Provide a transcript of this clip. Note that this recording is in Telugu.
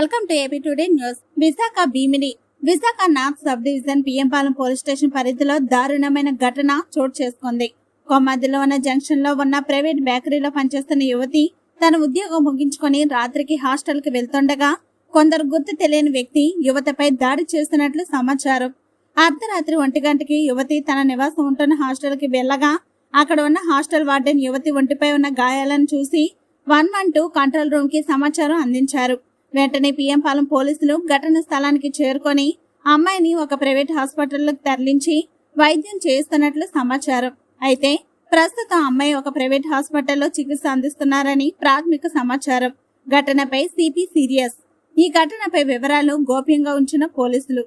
Welcome to AP today news. Visakha Bhimini Visakha north sub division PM Palem police station పరిధిలో దారుణమైన ఘటన చోటు చేసుకుంది. కొమ్మదిలో ఉన్న జంక్షన్లో ఉన్న ప్రైవేట్ బేకరీలో పనిచేస్తున్న యువతి తన ఉద్యోగం ముగించుకొని రాత్రికి హాస్టల్కి వెళ్తుండగా కొందరు గుర్తు తెలియని వ్యక్తి యువతపై దాడి చేస్తున్నట్లు సమాచారం. అర్ధరాత్రి ఒంటి గంటకి యువతి తన నివాసం ఉంటున్న హాస్టల్కి వెళ్ళగా అక్కడ ఉన్న హాస్టల్ వార్డెన్ యువతి ఒంటిపై ఉన్న గాయాలను చూసి వన్ వన్ టూ కంట్రోల్ రూమ్కి సమాచారం అందించారు. వెంటనే పిఎం పాలెం పోలీసులు ఘటన స్థలానికి చేరుకొని అమ్మాయిని ఒక ప్రైవేట్ హాస్పిటల్లోకి తరలించి వైద్యం చేస్తున్నట్లు సమాచారం. అయితే ప్రస్తుతం అమ్మాయి ఒక ప్రైవేట్ హాస్పిటల్లో చికిత్స అందిస్తున్నారని ప్రాథమిక సమాచారం. ఘటనపై సిపి సీరియస్. ఈ ఘటనపై వివరాలు గోప్యంగా ఉంచిన పోలీసులు.